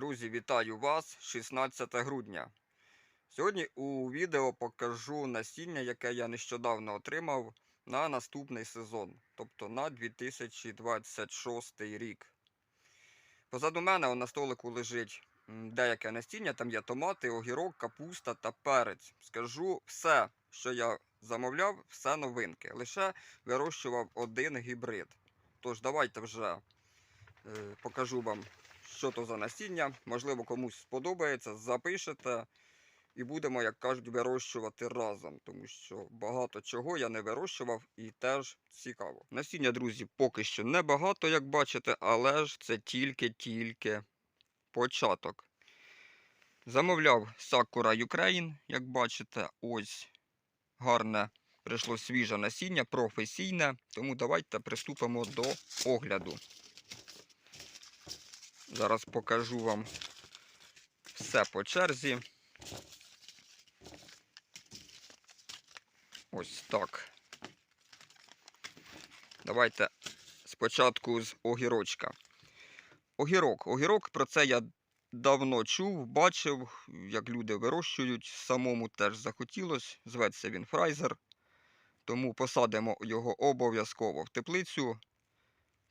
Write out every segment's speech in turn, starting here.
Друзі, вітаю вас 16 грудня. Сьогодні у відео покажу насіння, яке я нещодавно отримав на наступний сезон, тобто на 2026 рік. Позаду мене на столику лежить деяке насіння, там є томати, огірок, капуста та перець. Скажу все, що я замовляв, все новинки. Лише вирощував один гібрид. Тож давайте вже е, покажу вам що то за насіння. Можливо, комусь сподобається, запишете. І будемо, як кажуть, вирощувати разом, тому що багато чого я не вирощував і теж цікаво. Насіння, друзі, поки що небагато, як бачите, але ж це тільки-тільки початок. Замовляв Sakura Ukraine, як бачите, ось гарне прийшло свіже насіння, професійне. Тому давайте приступимо до огляду. Зараз покажу вам все по черзі. Ось так. Давайте спочатку з огірочка. Огірок. Огірок, про це я давно чув, бачив, як люди вирощують. Самому теж захотілося. Зветься він фрайзер. Тому посадимо його обов'язково в теплицю.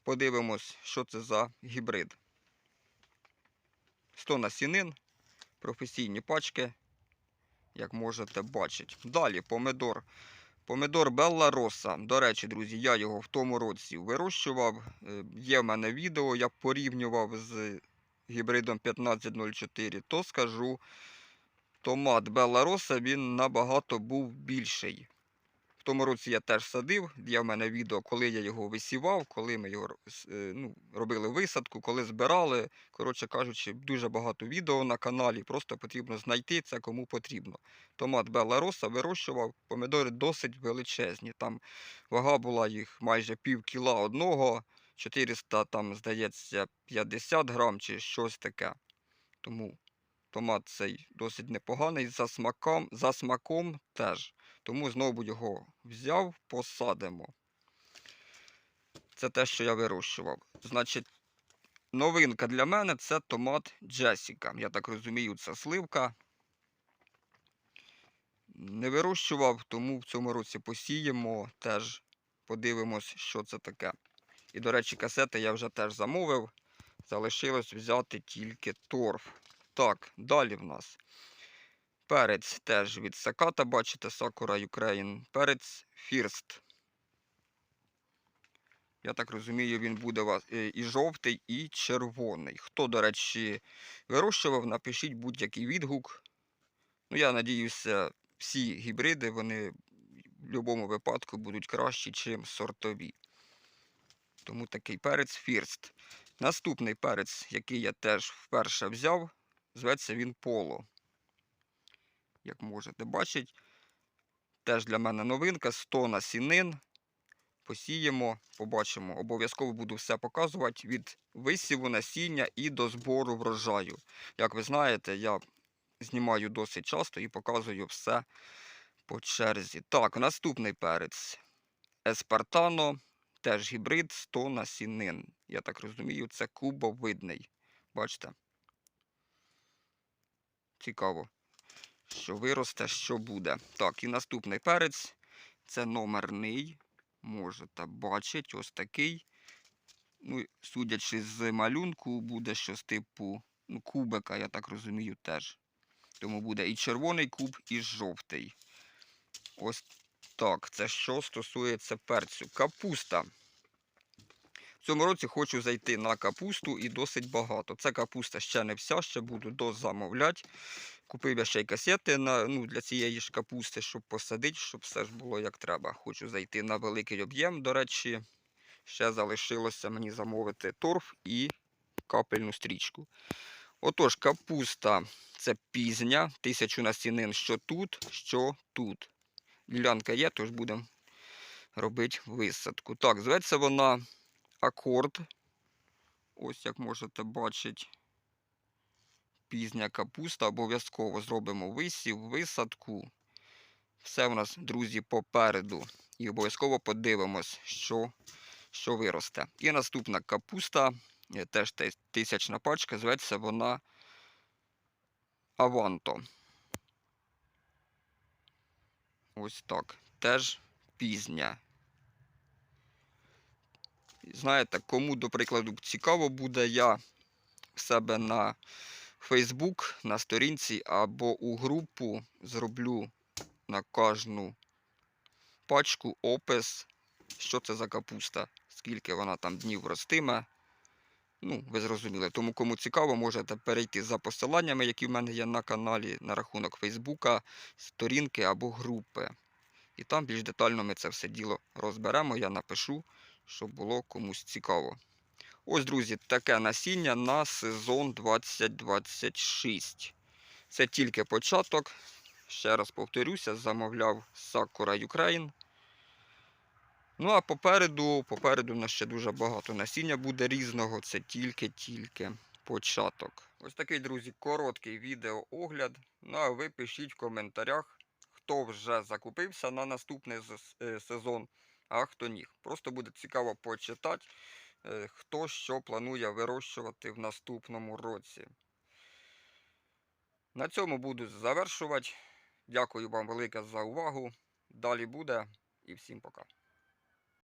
Подивимось, що це за гібрид. 100 насінин, професійні пачки, як можете бачити. Далі помидор. Помидор Белла Роса. До речі, друзі, я його в тому році вирощував. Е, Є в мене відео, я порівнював з гібридом 1504, то скажу, томат Белла Роса він набагато був більший. Тому році я теж садив. Є в мене відео, коли я його висівав, коли ми його е, ну, робили висадку, коли збирали. Коротше кажучи, дуже багато відео на каналі. Просто потрібно знайти це кому потрібно. Томат Белла Роса вирощував, помідори досить величезні. Там вага була їх майже пів кіла одного, 400, там, здається, 50 грам чи щось таке. Тому томат цей досить непоганий. За смаком, за смаком теж. Тому знову його взяв, посадимо. Це те, що я вирощував. Значить, новинка для мене це томат Джесіка. Я так розумію, це сливка. Не вирощував, тому в цьому році посіємо, теж подивимось, що це таке. І, до речі, касети я вже теж замовив. Залишилось взяти тільки торф. Так, далі в нас. Перець теж від Саката, бачите, Sakura Ukraine. Перець Фірст. Я так розумію, він буде у вас е, і жовтий, і червоний. Хто, до речі, вирощував, напишіть будь-який відгук. Ну, я надіюся, всі гібриди вони в будь-якому випадку будуть кращі, ніж сортові. Тому такий перець Фірст. Наступний перець, який я теж вперше взяв, зветься він Поло як можете бачити. Теж для мене новинка 100 насінин. Посіємо, побачимо. Обов'язково буду все показувати від висіву насіння і до збору врожаю. Як ви знаєте, я знімаю досить часто і показую все по черзі. Так, наступний перець. Еспартано, теж гібрид 100 насінин. Я так розумію, це кубовидний. Бачите? Цікаво що виросте, що буде. Так, і наступний перець. Це номерний. Можете бачити, ось такий. Ну, Судячи з малюнку, буде щось типу ну, кубика, я так розумію, теж. Тому буде і червоний куб, і жовтий. Ось так. Це що стосується перцю. Капуста. В цьому році хочу зайти на капусту і досить багато. Це капуста ще не вся, ще буду дозамовляти. Купив я ще й касети на, ну, для цієї ж капусти, щоб посадити, щоб все ж було як треба. Хочу зайти на великий об'єм. До речі, ще залишилося мені замовити торф і капельну стрічку. Отож, капуста це пізня, тисячу насінин, що тут, що тут. Ділянка є, тож будемо робити висадку. Так, зветься вона акорд. Ось як можете бачити пізня капуста. Обов'язково зробимо висів, висадку. Все у нас, друзі, попереду. І обов'язково подивимось, що що виросте. І наступна капуста, е, теж тисячна пачка, зветься вона Аванто. Ось так. Теж пізня. Знаєте, кому, до прикладу, цікаво буде, я в себе на Facebook, на сторінці або у групу зроблю на кожну пачку опис, що це за капуста, скільки вона там днів ростиме. Ну, ви зрозуміли. Тому кому цікаво, можете перейти за посиланнями, які в мене є на каналі, на рахунок Фейсбука, сторінки або групи. І там більш детально ми це все діло розберемо. Я напишу, щоб було комусь цікаво. Ось, друзі, таке насіння на сезон 2026. Це тільки початок. Ще раз повторюся, замовляв Sakura Ukraine. Ну, а попереду, попереду у нас ще дуже багато насіння буде різного. Це тільки-тільки початок. Ось такий, друзі, короткий відеоогляд. Ну, а ви пишіть в коментарях, хто вже закупився на наступний е, сезон, а хто ні. Просто буде цікаво почитати, хто що планує вирощувати в наступному році. На цьому буду завершувати. Дякую вам велике за увагу. Далі буде і всім пока.